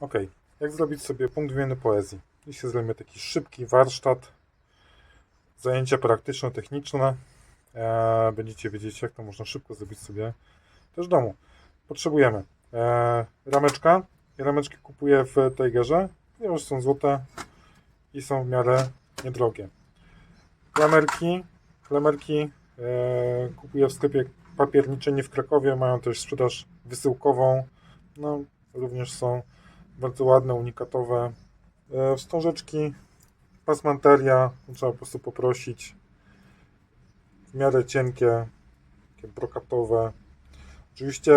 Ok, jak zrobić sobie punkt wymiany poezji? Dzisiaj zrobimy taki szybki warsztat, zajęcia praktyczno-techniczne. E, będziecie wiedzieć, jak to można szybko zrobić sobie też w domu. Potrzebujemy e, rameczka. Ja rameczki kupuję w Tigerze, ponieważ są złote i są w miarę niedrogie. Klamerki, klamerki e, kupuję w sklepie papierniczenie w Krakowie. Mają też sprzedaż wysyłkową. No, również są bardzo ładne, unikatowe. E, wstążeczki, pasmanteria, trzeba po prostu poprosić. W miarę cienkie, takie brokatowe. Oczywiście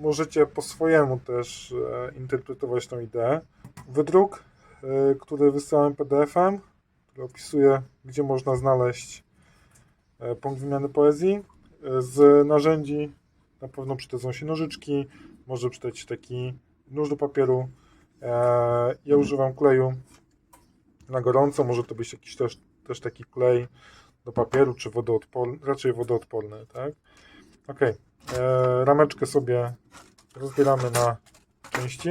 możecie po swojemu też e, interpretować tą ideę. Wydruk, e, który wysyłałem PDF-em, który opisuje, gdzie można znaleźć punkt wymiany poezji. Z narzędzi na pewno przydadzą się nożyczki, może przydać się taki nóż do papieru. E, Ja używam kleju na gorąco, może to być jakiś też, też taki klej do papieru, czy wodoodporny, raczej wodoodporny, tak? Ok, rameczkę sobie rozbieramy na części.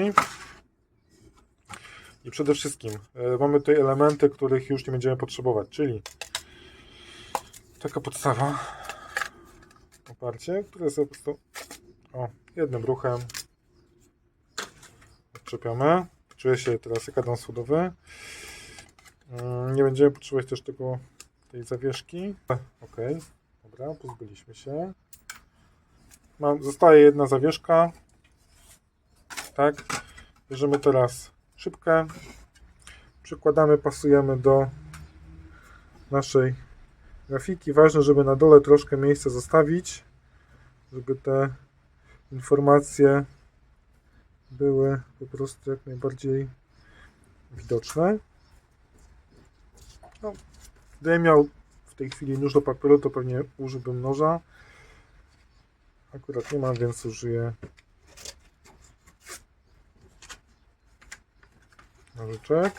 I przede wszystkim e, mamy tutaj elementy, których już nie będziemy potrzebować, czyli taka podstawa, oparcie, które sobie po prostu o, jednym ruchem odczepiamy. Czuję się teraz jak Adam Słodowy. Mm, Nie będziemy potrzebować też tego, tej zawieszki. Ok, dobra, pozbyliśmy się. Mam, zostaje jedna zawieszka. Tak. Bierzemy teraz szybkę. Przykładamy, pasujemy do naszej grafiki. Ważne, żeby na dole troszkę miejsca zostawić, żeby te informacje były po prostu jak najbardziej widoczne. No, gdybym miał w tej chwili nóż do papieru, to pewnie użyłbym noża. Akurat nie mam, więc użyję nożyczek.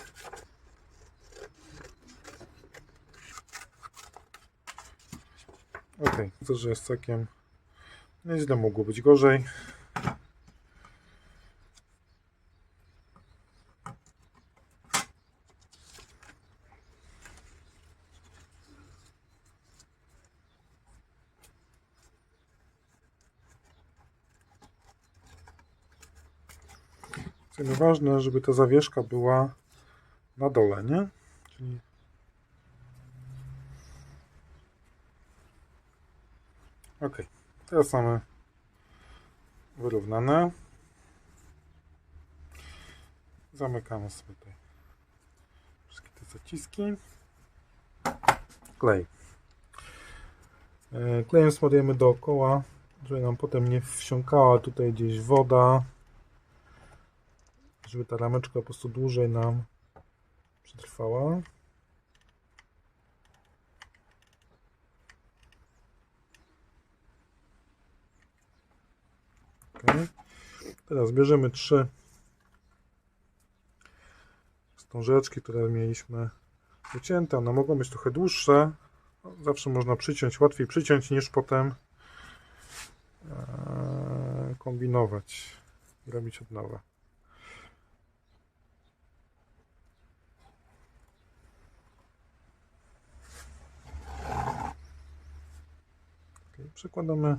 Ok, to, że jest całkiem nieźle, mogło być gorzej. Czyli ważne, żeby ta zawieszka była na dole, nie? Czyli Ok, teraz mamy wyrównane. Zamykamy sobie tutaj wszystkie te zaciski. Klej. E, Klejem smarujemy dookoła, żeby nam potem nie wsiąkała tutaj gdzieś woda żeby ta rameczka po prostu dłużej nam przetrwała. Okay. Teraz bierzemy trzy wstążeczki, które mieliśmy wycięte. One mogą być trochę dłuższe. No, Zawsze można przyciąć, łatwiej przyciąć niż potem e, kombinować i robić od nowa. Przekładamy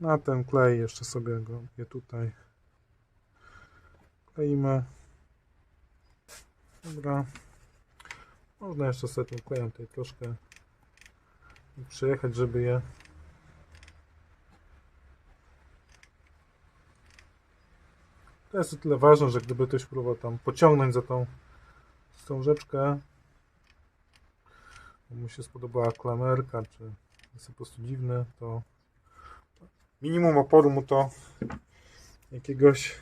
na ten klej, jeszcze sobie go je tutaj kleimy. Dobra. Można jeszcze sobie tym klejem tutaj troszkę przejechać, żeby je To jest o tyle ważne, że gdyby ktoś próbował tam pociągnąć za tą wstążeczkę, bo mu się spodobała klamerka, czy jest po prostu dziwny, to minimum oporu mu to jakiegoś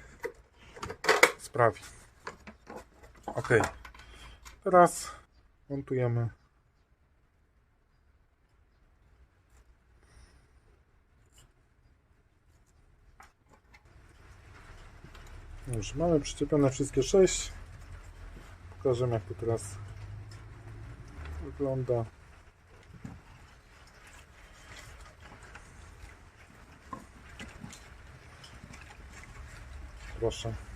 sprawi. Ok. Teraz montujemy Już mamy przyczepione wszystkie sześć. Pokażę jak to teraz wygląda. Proszę.